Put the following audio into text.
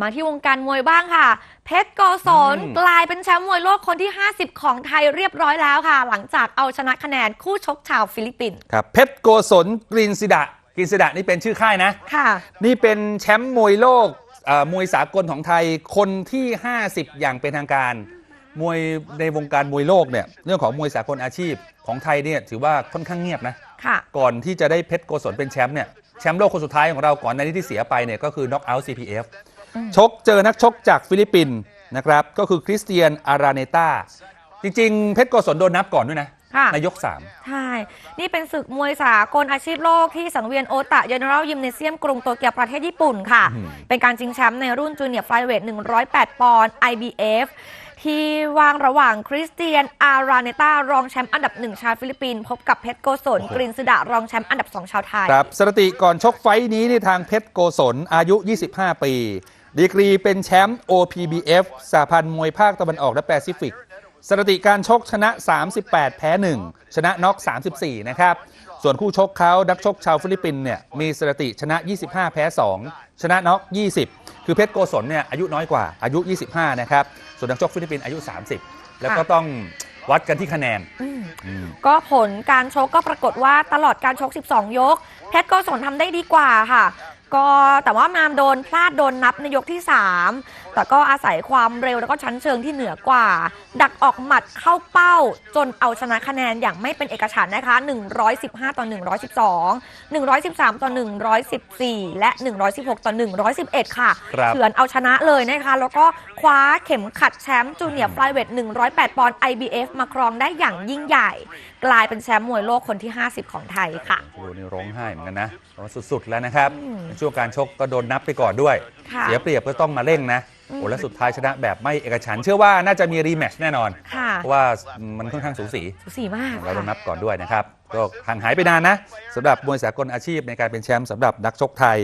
มาที่วงการมวยบ้างค่ะ เพชรโกศลอืมกลายเป็นแชมป์มวยโลกคนที่ 50 ของไทยเรียบร้อยแล้วค่ะ หลังจากเอาชนะคะแนนคู่ชกชาวฟิลิปปินส์ครับเพชรโกศลกรีนซิดะกรีนซิดะนี่เป็นชื่อค่ายนะ ค่ะ นี่เป็นแชมป์มวยโลกเอ่อมวยสากลของไทยคนที่ 50 อย่างเป็นทางการ มวยในวงการมวยโลกเนี่ยเรื่องของมวยสากลอาชีพของไทยเนี่ยถือว่าค่อนข้างเงียบนะ ค่ะ ก่อนที่จะได้เพชรโกศลเป็นแชมป์เนี่ยแชมป์โลกคนสุดท้ายของเราก่อนในนี้ที่เสียไปเนี่ยก็คือน็อกเอาท์ CPF อืม ชกเจอนักชกจากฟิลิปปินส์นะครับ ก็คือคริสเตียนอาราเนตาจริง ๆ เพชรโกศลโดนนับก่อนด้วยนะค่ะในยกใช่ นี่เป็นศึกมวยสากลอาชีพโลกที่สังเวียนโอตะเจเนอรัลยิมเนเซียมกรุงโตเกียวประเทศญี่ปุ่นค่ะอืมเป็นการชิงแชมป์ในรุ่นจูเนียร์ไฟเวท 108 ปอนด์ IBF ที่วางระหว่างคริสเตียน อาราเนตารองแชมป์อันดับหนึ่งชาวฟิลิปปินส์พบกับเพชรโกศลกรินซดารองแชมป์อันดับสองชาวไทย ครับ สถิติก่อนชกไฟท์นี้ในทางเพชรโกศลอายุ 25 ปี ดีกรีเป็นแชมป์ OPBF สหพันธ์มวยภาคตะวันออกและแปซิฟิก สถิติการชกชนะ 38 แพ้ 1 ชนะน็อก 34 นะครับ ส่วนคู่ชกเขานักชกชาวฟิลิปปินส์เนี่ยมีสถิติชนะ 25 แพ้ 2 ชนะน็อก 20 คือเพชรโกศลเนี่ยอายุน้อยกว่าอายุ 25 นะครับ ส่วนนักชกฟิลิปปินส์อายุ 30 แล้วก็ต้องวัดกันที่คะแนนอืมอืมก็ผลการชกก็ปรากฏว่าตลอดการชก 12 ยก เพชรโกศลทำได้ดีกว่าค่ะ ก็แต่ว่ามามโดนพลาดโดนนับในยกที่ 3 แต่ก็อาศัยความเร็วแล้วก็ชั้นเชิงที่เหนือกว่า ดักออกหมัดเข้าเป้า จนเอาชนะคะแนนอย่างไม่เป็นเอกฉันท์นะคะ 115 ต่อ 112 113 ต่อ 114 และ 116 ต่อ 111 ค่ะครับเฉือนเอาชนะเลยนะคะ แล้วก็คว้าเข็มขัดแชมป์จูเนียร์ไฟเวท108 ปอนด์ IBF มาครองได้อย่างยิ่งใหญ่ กลายเป็นแชมป์มวยโลกคนที่ 50 ของไทยค่ะโอ้โหนี่ร้องไห้เหมือนกันนะร้องสุดๆแล้วนะครับอืมในช่วงการชกก็โดนนับไปก่อนด้วย ค่ะ เสียเปรียบก็ต้องมาเร่งนะอืมโอ้และสุดท้ายชนะแบบไม่เอกฉันท์เชื่อว่าน่าจะมีรีแมตช์แน่นอน ค่ะเพราะว่ามันค่อนข้างสูสี สูสีมากเราโดนค่ะนับก่อนด้วยนะครับ ก็ห่างหายไปนานนะสำหรับมวยสากลอาชีพในการเป็นแชมป์สำหรับนักชกไทย